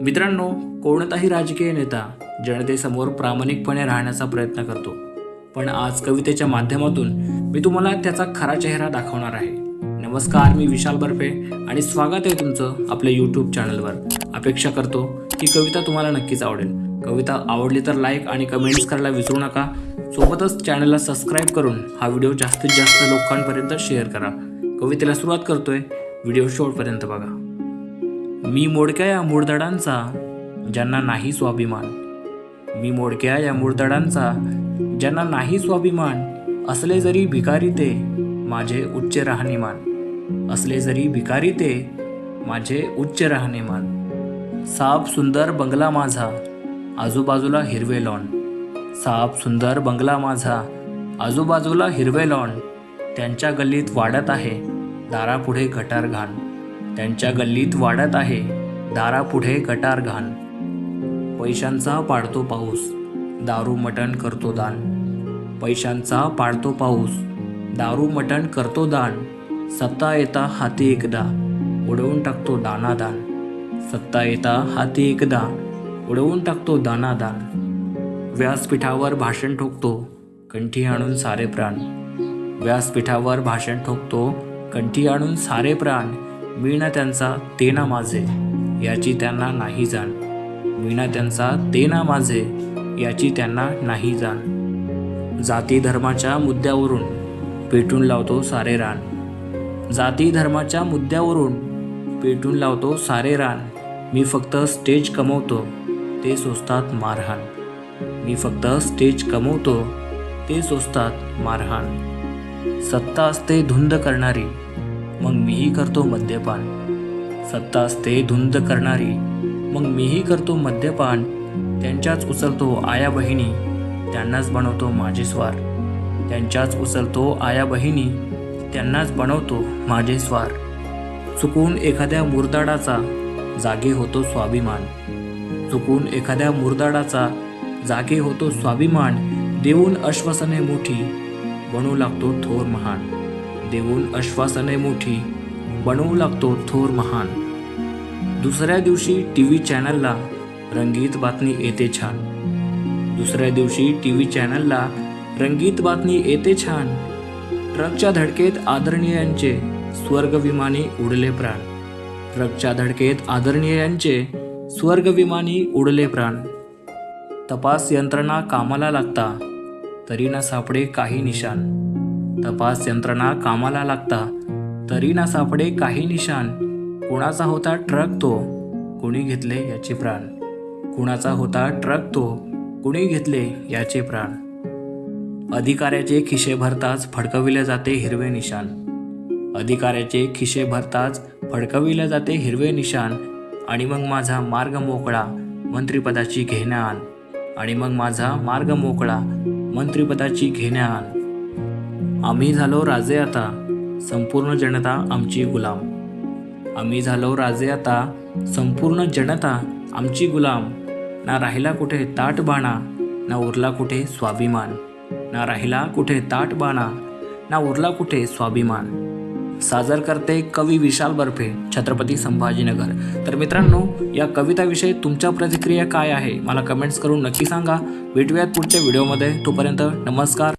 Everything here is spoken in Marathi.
मित्रांनो कोणताही राजकीय नेता जनतेसमोर प्रामाणिकपणे राहण्याचा प्रयत्न करतो. पण आज कवितेच्या माध्यमातून मी तुम्हाला त्याचा खरा चेहरा दाखवणार आहे. नमस्कार मी विशाल बर्फे आणि स्वागत आहे तुमचं आपल्या यूट्यूब चॅनलवर अपेक्षा करतो की कविता तुम्हाला नक्कीच आवडेल. कविता आवडली तर लाईक आणि कमेंट्स करायला विसरू नका. सोबतच चॅनलला सबस्क्राईब करून हा व्हिडिओ जास्तीत जास्त लोकांपर्यंत शेअर करा. कवितेला सुरुवात करतोय. व्हिडिओ शेवटपर्यंत बघा. मी मोडक्या या मूळदडांचा ज्यांना नाही स्वाभिमान. मी मोडक्या या मूळदडांचा ज्यांना नाही स्वाभिमान असले जरी भिकारी ते माझे उच्च राहणीमान. असले जरी भिकारी ते माझे उच्च राहणीमान. साप सुंदर बंगला माझा आजूबाजूला हिरवे लॉन. साप सुंदर बंगला माझा आजूबाजूला हिरवे लॉन. त्यांच्या गल्लीत वाढत आहे दारापुढे गटार घाण. त्यांच्या गल्लीत वाढत आहे. दारापुढे गटार घाण. पैशांचा पाडतो पाऊस. दारू मटण करतो दान. पैशांचा पाडतो पाऊस. दारू मटण करतो दान. सत्ता येता हाती एकदा. उडवून टाकतो दानादान. सत्ता येता हाती एकदा. उडवून टाकतो दानादान. व्यासपीठावर भाषण ठोकतो. कंठी आणून सारे प्राण. व्यासपीठावर भाषण ठोकतो. कंठी आणून सारे प्राण. मीना त्यांचा ते ना माझे याची त्यांना नाही जाण. मीना त्यांचा ते ना माझे याची त्यांना नाही जाण. जाती धर्माच्या मुद्द्यावरून पेटून लावतो सारे रान. जाती धर्माच्या मुद्द्यावरून पेटून लावतो सारे रान. मी फक्त स्टेज कमवतो ते सोसतात मारहाण. मी फक्त स्टेज कमवतो ते सोसतात मारहाण. सत्ता असते धुंद करणारी मग मीही करतो मद्यपान. सत्ता असते धुंद करणारी. मग मीही करतो मद्यपान. त्यांच्याच उचलतो आया बहिणी. त्यांनाच बनवतो माझे स्वार. त्यांच्याच उचलतो आया बहिणी. त्यांनाच बनवतो माझे स्वार. चुकून एखाद्या मुरदाडाचा जागे होतो स्वाभिमान. चुकून एखाद्या मुरदाडाचा जागे होतो स्वाभिमान. देऊन अश्वसने मोठी. बनू लागतो थोर महान. देऊन आश्वासने मोठी बनवू लागतो थोर महान. दुसऱ्या दिवशी टी व्ही चॅनलला रंगीत बातमी येते छान. दुसऱ्या दिवशी टी व्ही चॅनलला रंगीत बातमी येते छान. ट्रकच्या धडकेत आदरणीयांचे स्वर्गविमानी उडले प्राण. ट्रकच्या धडकेत आदरणीयांचे स्वर्गविमानी उडले प्राण. तपास यंत्रणा कामाला लागता तरी ना सापडे काही निशान तपास यंत्रणा कामाला लागता. तरी ना सापडे काही निशान कुणाचा होता ट्रक तो? कुणी घेतले याचे प्राण? कुणाचा होता ट्रक तो? कुणी घेतले याचे प्राण? अधिकाऱ्याचे खिशे भरताच फडकविले जाते हिरवे निशान अधिकाऱ्याचे खिशे भरताच फडकविले जाते हिरवे निशान आणि मग माझा मार्ग मोकळा मंत्रिपदाची घेण्याआण. आणि मग माझा मार्ग मोकळा मंत्रिपदाची घेण्याआण. आम्ही झालो राजे आता संपूर्ण जनता आमची गुलाम. आम्ही झालो राजे आता संपूर्ण जनता आमची गुलाम. ना राहिला कुठे ताट बाणा ना उरला कुठे स्वाभिमान. ना राहिला कुठे ताट बाणा ना उरला कुठे स्वाभिमान. सादर करते कवी विशाल बर्फे छत्रपती संभाजीनगर. तर मित्रांनो या कविताविषयी तुमच्या प्रतिक्रिया काय आहे? मला कमेंट्स करून नक्की सांगा. भेटूयात पुढच्या व्हिडिओमध्ये तोपर्यंत नमस्कार.